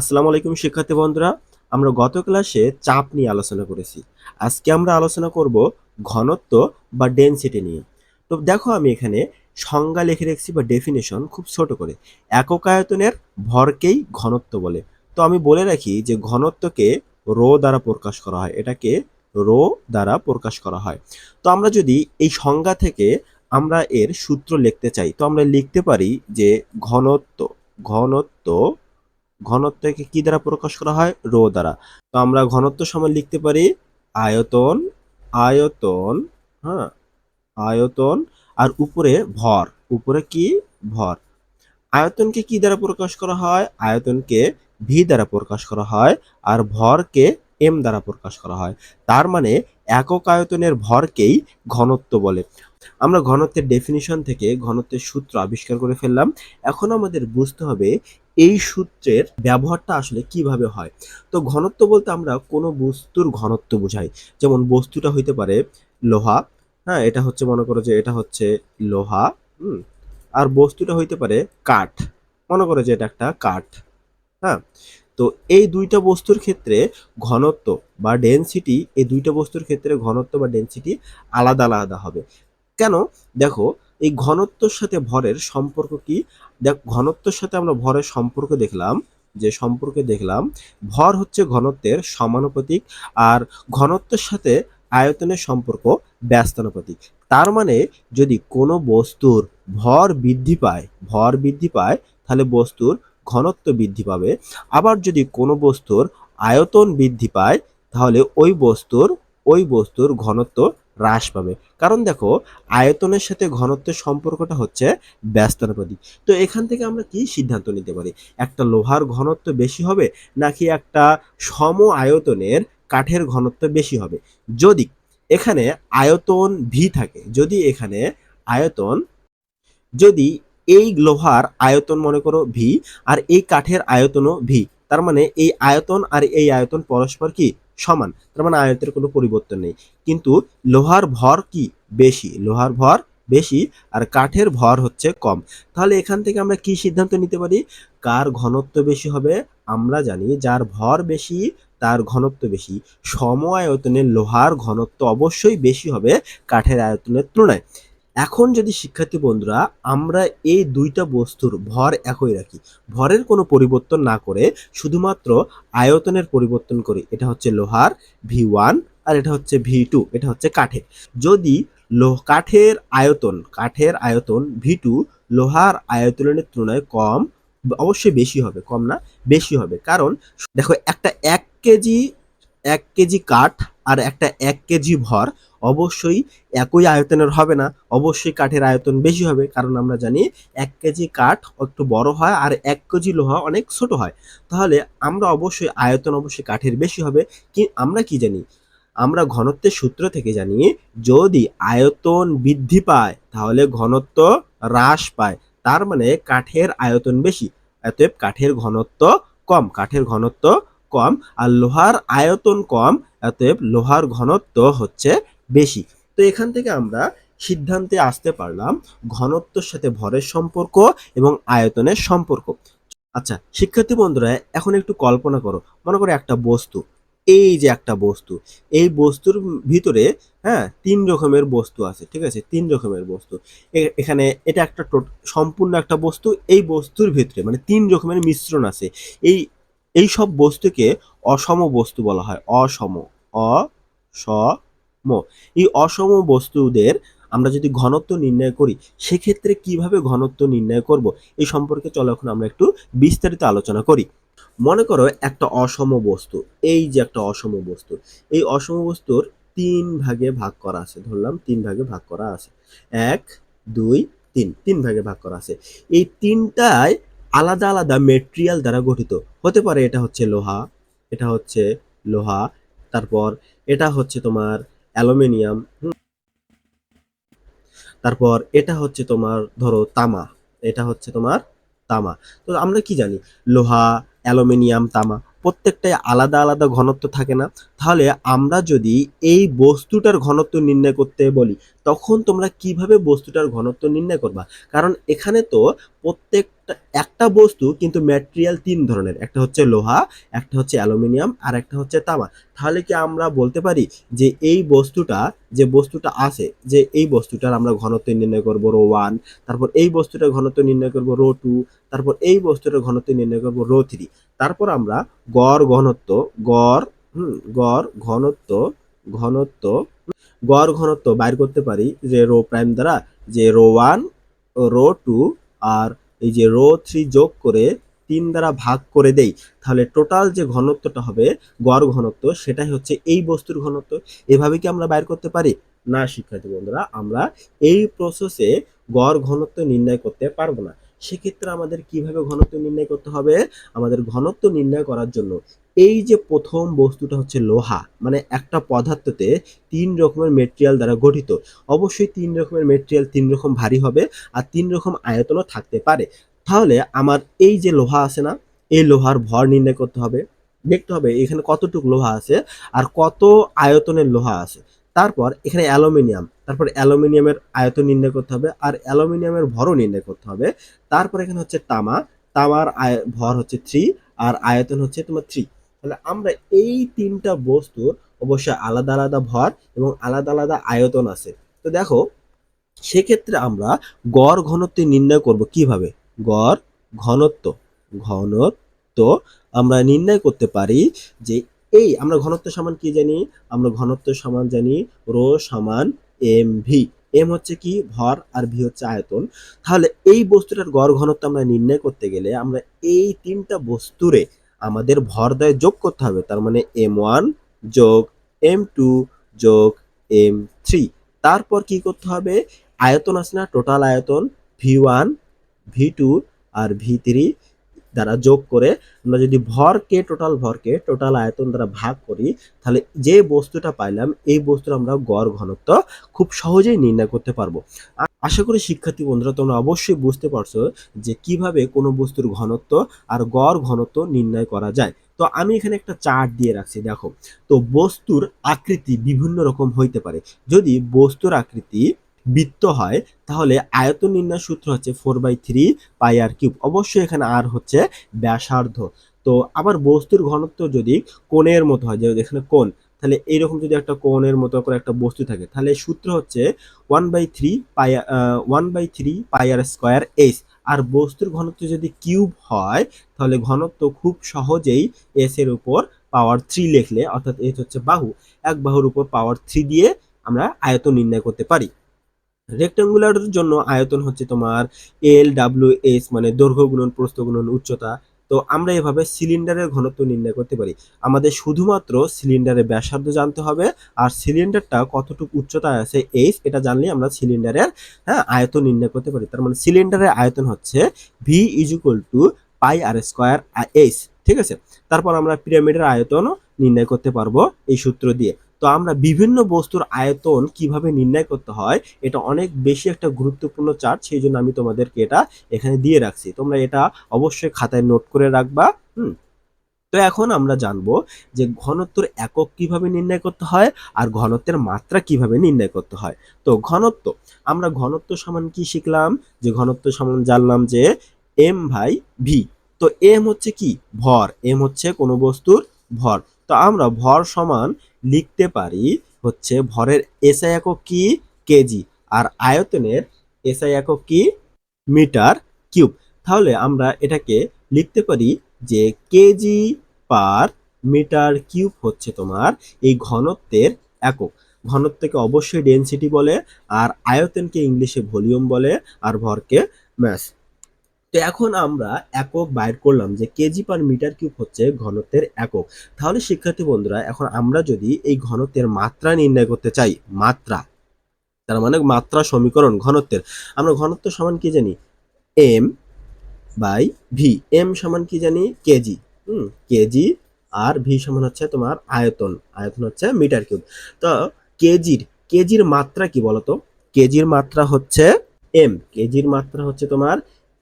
আসসালামু আলাইকুম শিক্ষার্থী বন্ধুরা, আমরা গত ক্লাসে চাপ নিয়ে আলোচনা করেছি। আজকে আমরা আলোচনা করব ঘনত্ব বা ডেনসিটি নিয়ে। তো দেখো আমি এখানে সংজ্ঞা লিখে রেখেছি বা ডেফিনেশন খুব ছোট করে। একক আয়তনের ভরকেই ঘনত্ব বলে। তো আমি বলে রাখি যে ঘনত্বকে রো দ্বারা প্রকাশ করা হয়। এটাকে রো দ্বারা প্রকাশ করা হয়। তো আমরা যদি এই সংজ্ঞা থেকে আমরা এর সূত্র লিখতে চাই, তো আমরা লিখতে পারি যে ঘনত্ব ঘনত্ব ঘনত্বকে কি দ্বারা প্রকাশ করা হয়? রো দ্বারা। তো আমরা ঘনত্ব সমান লিখতে পারি আয়তন আয়তন হ্যাঁ আয়তন আর উপরে ভর। উপরে কি? ভর। আয়তনকে কি দ্বারা প্রকাশ করা হয়? আয়তনকে ভি দ্বারা প্রকাশ করা হয় আর ভরকে এম দ্বারা প্রকাশ করা হয়। তার মানে একক আয়তনের ভরকেই ঘনত্ব বলে। আমরা ঘনত্বের ডেফিনিশন থেকে ঘনত্বের সূত্র আবিষ্কার করে ফেললাম। এখন আমাদের বুঝতে হবে এই সূত্রের ব্যবহারটা আসলে কীভাবে হয়। তো ঘনত্ব বলতে আমরা কোনো বস্তুর ঘনত্ব বোঝাই। যেমন বস্তুটা হইতে পারে লোহা হ্যাঁ এটা হচ্ছে মনে করো যে এটা হচ্ছে লোহা, হুম, আর বস্তুটা হইতে পারে কাঠ। মনে করো যে এটা একটা কাঠ হ্যাঁ তো এই দুইটা বস্তুর ক্ষেত্রে ঘনত্ব বা ডেনসিটি এই দুইটা বস্তুর ক্ষেত্রে ঘনত্ব বা ডেনসিটি আলাদা আলাদা হবে। কেন? দেখো, এই ঘনত্বর সাথে ভরের সম্পর্ক কি? দেখ, ঘনত্বর সাথে আমরা ভরের সম্পর্ক দেখলাম, যে সম্পর্কে দেখলাম, ভর হচ্ছে ঘনত্বের সমানুপাতিক আর ঘনত্বের সাথে আয়তনের সম্পর্ক ব্যস্তানুপাতিক। তার মানে যদি কোনো বস্তুর ভর বৃদ্ধি পায়, ভর বৃদ্ধি পায়, তাহলে বস্তুর ঘনত্ব বৃদ্ধি পাবে। আবার যদি কোনো বস্তুর আয়তন বৃদ্ধি পায়, তাহলে ওই বস্তুর ওই বস্তুর ঘনত্ব হ্রাস পাবে। কারণ দেখো, আয়তনের সাথে ঘনত্বের সম্পর্কটা হচ্ছে ব্যস্তানুপাতিক। তো এখান থেকে আমরা কি সিদ্ধান্ত নিতে পারি? একটা লোহার ঘনত্ব বেশি হবে নাকি একটা সম আয়তনের কাঠের ঘনত্ব বেশি হবে? যদি এখানে আয়তন ভি থাকে, যদি এখানে আয়তন, যদি এই লোহার আয়তন মনে করো ভি আর এই কাঠের আয়তনও ভি তার মানে এই আয়তন আর এই আয়তন পরস্পর কি? সমান, তার মানে আয়তের কোনো পরিবর্তন নেই। কিন্তু লোহার ভর কি? বেশি। লোহার ভর বেশি আর কাঠের ভর হচ্ছে কম। তাহলে এখান থেকে আমরা কি সিদ্ধান্ত নিতে পারি? কার ঘনত্ব বেশি হবে? আমরা জানি যার ভর বেশি, তার ঘনত্ব বেশি। সম আয়তনের লোহার ঘনত্ব অবশ্যই বেশি হবে কাঠের আয়তনের তুলনায়। এখন যদি শিক্ষার্থী বন্ধুরা, আমরা এই দুইটা বস্তুর ভর একই রাখি। ভরের কোনো পরিবর্তন না করে শুধুমাত্র আয়তনের পরিবর্তন করি। এটা হচ্ছে লোহার ভি ওয়ান আর এটা হচ্ছে ভি টু এটা হচ্ছে কাঠের। যদি লোহ কাঠের আয়তন কাঠের আয়তন ভি টু লোহার আয়তনের তুলনায় কম, অবশ্যই বেশি হবে, কম না, বেশি হবে। কারণ, দেখো একটা এক কেজি এক কেজি কাঠ আর একটা এক কেজি ভর, অবশ্যই একই আয়তনের হবে না। অবশ্যই কাঠের আয়তন বেশি হবে, কারণ আমরা জানি এক কেজি কাঠ একটু বড় হয় আর এক কেজি লোহা অনেক ছোট হয়। তাহলে আমরা অবশ্যই আয়তন অবশ্যই কাঠের বেশি হবে। কি, আমরা কি জানি? আমরা ঘনত্বের সূত্র থেকে জানি যদি আয়তন বৃদ্ধি পায়, তাহলে ঘনত্ব হ্রাস পায়। তার মানে কাঠের আয়তন বেশি, অতএব কাঠের ঘনত্ব কম। কাঠের ঘনত্ব কম আর লোহার আয়তন কম, অতএব লোহার ঘনত্ব হচ্ছে বেশি। তো এখান থেকে আমরা সিদ্ধান্তে আসতে পারলাম ঘনত্বের সাথে ভরের সম্পর্ক এবং আয়তনের সম্পর্ক। আচ্ছা শিক্ষার্থী বন্ধুরা, এখন একটু কল্পনা করো। মনে করো একটা বস্তু, এই যে একটা বস্তু, এই বস্তুর ভিতরে হ্যাঁ তিন রকমের বস্তু আছে, ঠিক আছে? তিন রকমের বস্তু। এখানে এটা একটা সম্পূর্ণ একটা বস্তু, এই বস্তুর ভিতরে মানে তিন রকমের মিশ্রণ আছে। এই এই সব বস্তুকে অসম বস্তু বলা হয়। অসম অসম এই অসম বস্তুদের আমরা যদি ঘনত্ব নির্ণয় করি, সেক্ষেত্রে কীভাবে ঘনত্ব নির্ণয় করব, এই সম্পর্কে চলো এখন আমরা একটু বিস্তারিত আলোচনা করি। মনে করো একটা অসম বস্তু, এই যে একটা অসম বস্তু, এই অসম বস্তুর তিন ভাগে ভাগ করা আছে, ধরলাম তিন ভাগে ভাগ করা আছে। এক, দুই, তিন তিন ভাগে ভাগ করা আছে। এই তিনটায় আলাদা আলাদা মেটেরিয়াল দ্বারা গঠিত। হতে পারে এটা হচ্ছে লোহা, এটা হচ্ছে লোহা, তারপর এটা হচ্ছে তোমার অ্যালুমিনিয়াম তারপর এটা হচ্ছে তোমার, ধরো তামা, এটা হচ্ছে তোমার তামা। তো আমরা কি জানি? লোহা, অ্যালুমিনিয়াম, তামা, প্রত্যেকটাই আলাদা আলাদা ঘনত্ব থাকে না। তাহলে আমরা যদি এই বস্তুটার ঘনত্ব নির্ণয় করতে বলি, তখন তোমরা কীভাবে বস্তুটার ঘনত্ব নির্ণয় করবা? কারণ এখানে তো প্রত্যেকটা একটা একটা বস্তু কিন্তু ম্যাটেরিয়াল তিন ধরনের, একটা হচ্ছে লোহা, একটা হচ্ছে অ্যালুমিনিয়াম, আর একটা হচ্ছে তামা। তাহলে কি আমরা বলতে পারি যে এই বস্তুটা, যে বস্তুটা আছে, যে এই বস্তুটার আমরা ঘনত্ব নির্ণয় করব রো ওয়ান, তারপর এই বস্তুটার ঘনত্ব নির্ণয় করব রো টু, তারপর এই বস্তুটার ঘনত্ব নির্ণয় করব রো থ্রি। তারপর আমরা গড় ঘনত্ব, গড়, হুম, গড় ঘনত্ব ঘনত্ব, গড় ঘনত্ব বাইর করতে পারি যে রো প্রাইম দ্বারা, যে রো ওয়ান, রো টু, আর এই যে রো থ্রি যোগ করে তিন দ্বারা ভাগ করে দেই, তাহলে টোটাল যে ঘনত্বটা হবে, গড় ঘনত্ব, সেটাই হচ্ছে এই বস্তুর ঘনত্ব। এভাবে কি আমরা বাইর করতে পারি? না, শিক্ষার্থী বন্ধুরা, আমরা এই প্রসেসে গড় ঘনত্ব নির্ণয় করতে পারব না। সেক্ষেত্রে আমাদের কীভাবে ঘনত্ব নির্ণয় করতে হবে? আমাদের ঘনত্ব নির্ণয় করার জন্য এই যে প্রথম বস্তুটা হচ্ছে লোহা মানে একটা পদার্থতে তিন রকমের মেটেরিয়াল দ্বারা গঠিত। অবশ্যই তিন রকমের মেটেরিয়াল তিন রকম ভারী হবে আর তিন রকম আয়তনও থাকতে পারে। তাহলে আমার এই যে লোহা আছে না, এই লোহার ভর নির্ণয় করতে হবে। দেখতে হবে এখানে কতটুকু লোহা আছে আর কত আয়তনের লোহা আছে। তারপর এখানে অ্যালুমিনিয়াম, তারপর অ্যালুমিনিয়ামের আয়তন নির্ণয় করতে হবে আর অ্যালুমিনিয়ামের ভরও নির্ণয় করতে হবে। তারপর এখানে হচ্ছে তামা, তামার আয়, ভর হচ্ছে থ্রি আর আয়তন হচ্ছে তোমার থ্রি তাহলে আমরা এই তিনটা বস্তুর অবশ্যই আলাদা আলাদা ভর এবং আলাদা আলাদা আয়তন আছে। তো দেখো, সেক্ষেত্রে আমরা গড় ঘনত্ব নির্ণয় করব কীভাবে? গড় ঘনত্ব ঘনত্ব আমরা নির্ণয় করতে পারি যে এই আমরা ঘনত্ব সমান কি জানি? আমরা ঘনত্ব সমান জানি রো সমান এম ভি এম হচ্ছে কি? ভর আর ভি হচ্ছে আয়তন। তাহলে এই বস্তুটার গড় ঘনত্ব আমরা নির্ণয় করতে গেলে আমরা এই তিনটা বস্তুরে আমাদের ভর দয় যোগ করতে হবে। তার মানে এম ওয়ান যোগ এম টু যোগ এম থ্রি তারপর কি করতে হবে? আয়তন আছে না? টোটাল আয়তন ভি ওয়ান ভি টু আর ভি থ্রি দ্বারা যোগ করে আমরা যদি ভরকে টোটাল ভরকে টোটাল আয়তন দ্বারা ভাগ করি, তাহলে যে বস্তুটা পাইলাম, এই বস্তুর আমরা গড় ঘনত্ব খুব সহজেই নির্ণয় করতে পারব। আশা করি শিক্ষার্থী বন্ধুরা, তোমরা অবশ্যই বুঝতে পারছ যে কীভাবে কোনো বস্তুর ঘনত্ব আর গড় ঘনত্ব নির্ণয় করা যায়। তো আমি এখানে একটা চার্ট দিয়ে রাখছি, দেখো। তো বস্তুর আকৃতি বিভিন্ন রকম হইতে পারে। যদি বস্তুর আকৃতি বৃত্ত হয়, তাহলে আয়তন নির্ণয় সূত্র হচ্ছে four by three pi R cube অবশ্যই এখানে আর হচ্ছে ব্যাসার্ধ। তো আবার বস্তুর ঘনত্ব যদি কোণের মতো হয় যে এখানে কোণ, তাহলে এইরকম যদি একটা কোণের মতো করে একটা বস্তু থাকে, তাহলে সূত্র হচ্ছে one by three pi one by three pi R square S আর বস্তুর ঘনত্ব যদি কিউব হয়, তাহলে ঘনত্ব খুব সহজেই এস এর উপর পাওয়ার থ্রি লিখলে, অর্থাৎ এস হচ্ছে বাহু, এক বাহুর উপর পাওয়ার থ্রি দিয়ে আমরা আয়তন নির্ণয় করতে পারি। রেক্টাঙ্গুলারের জন্য আয়তন হচ্ছে তোমার এল ডাব্লিউ এস মানে দৈর্ঘ্য গুণন, প্রস্থ গুণন, উচ্চতা। তো আমরা এভাবে সিলিন্ডারের ঘনত্ব নির্ণয় করতে পারি। আমাদের শুধুমাত্র সিলিন্ডারের ব্যাসার্ধ জানতে হবে, আর সিলিন্ডারটা কতটুকু উচ্চতায় আছে এইচ এটা জানলে আমরা সিলিন্ডারের হ্যাঁ আয়তন নির্ণয় করতে পারি। তার মানে সিলিন্ডারের আয়তন হচ্ছে V is equal to pi R square H ঠিক আছে? তারপর আমরা পিরামিডের আয়তনও নির্ণয় করতে পারব এই সূত্র দিয়ে। তো আমরা বিভিন্ন বস্তুর আয়তন কীভাবে নির্ণয় করতে হয়, এটা অনেক বেশি একটা গুরুত্বপূর্ণ চার্ট সেই জন্য আমি তোমাদেরকে এটা এখানে দিয়ে রাখছি। তোমরা এটা অবশ্যই খাতায় নোট করে রাখবা, হুম? তো এখন আমরা জানব যে ঘনত্বের একক কীভাবে নির্ণয় করতে হয় আর ঘনত্বের মাত্রা কীভাবে নির্ণয় করতে হয়। তো ঘনত্ব, আমরা ঘনত্ব সমান কি শিখলাম? যে ঘনত্ব সমান জানলাম যে এম ভাই ভি তো এম হচ্ছে কি? ভর এম হচ্ছে কোনো বস্তুর ভর। তো আমরা ভর সমান লিখতে পারি হচ্ছে ভরের এসআই একক কি? কেজি। আর আয়তনের এসআই একক কি? Meter cube. তাহলে আমরা এটাকে লিখতে পারি যে কেজি পার মিটার কিউব হচ্ছে তোমার এই ঘনত্বের একক। ঘনত্বকে অবশ্যই ডেনসিটি বলে, আর আয়তনকে ইংলিশে ভলিউম বলে, আর ভরকে ম্যাস। তো এখন আমরা একক বাইর করলাম যে কেজি পার মিটার কিউব হচ্ছে ঘনত্বের একক। তাহলে শিক্ষার্থী বন্ধুরা, এখন আমরা যদি এই ঘনত্বের মাত্রা নির্ণয় করতে চাই, মাত্রা, তার মানে মাত্রা সমীকরণ, ঘনত্বের, আমরা ঘনত্ব সমান কি জানি? এম বাই ভি এম সমান কি জানি? কেজি হুম কেজি আর ভি সমান হচ্ছে তোমার আয়তন আয়তন হচ্ছে মিটার কিউব তো কেজির কেজির মাত্রা কি বলতো? কেজির মাত্রা হচ্ছে এম কেজির মাত্রা হচ্ছে তোমার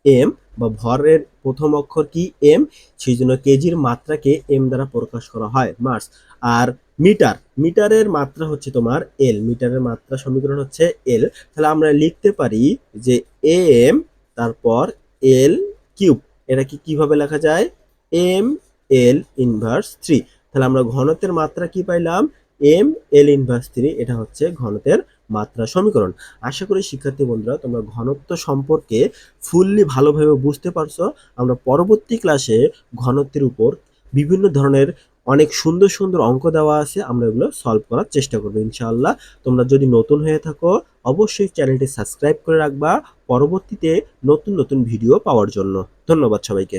এম বা ভরের প্রথম অক্ষর কি এম সেই জন্য কেজির মাত্রাকে এম দ্বারা প্রকাশ করা হয়। মাস আর মিটার। মিটারের মাত্রা হচ্ছে তোমার এল মিটারের মাত্রা সমীকরণ হচ্ছে এল তাহলে আমরা লিখতে পারি যে এম তারপর এল কিউব। এটা কি কীভাবে লেখা যায়? এম এল ইনভার্স থ্রি তাহলে আমরা ঘনত্বের মাত্রা কি পাইলাম? এম এল ইনভার্স থ্রি এটা হচ্ছে ঘনত্বের মাত্রা সমীকরণ। আশা করি শিক্ষার্থী বন্ধুরা, তোমরা ঘনত্ব সম্পর্কে ফুললি ভালোভাবে বুঝতে পারছ। আমরা পরবর্তী ক্লাসে ঘনত্বের উপর বিভিন্ন ধরনের অনেক সুন্দর সুন্দর অঙ্ক দেওয়া আছে, আমরা এগুলো সলভ করার চেষ্টা করব ইনশাআল্লাহ। তোমরা যদি নতুন হয়ে থাকো, অবশ্যই চ্যানেলটি সাবস্ক্রাইব করে রাখবা। পরবর্তীতে নতুন নতুন ভিডিও পাওয়ার জন্য। ধন্যবাদ সবাইকে।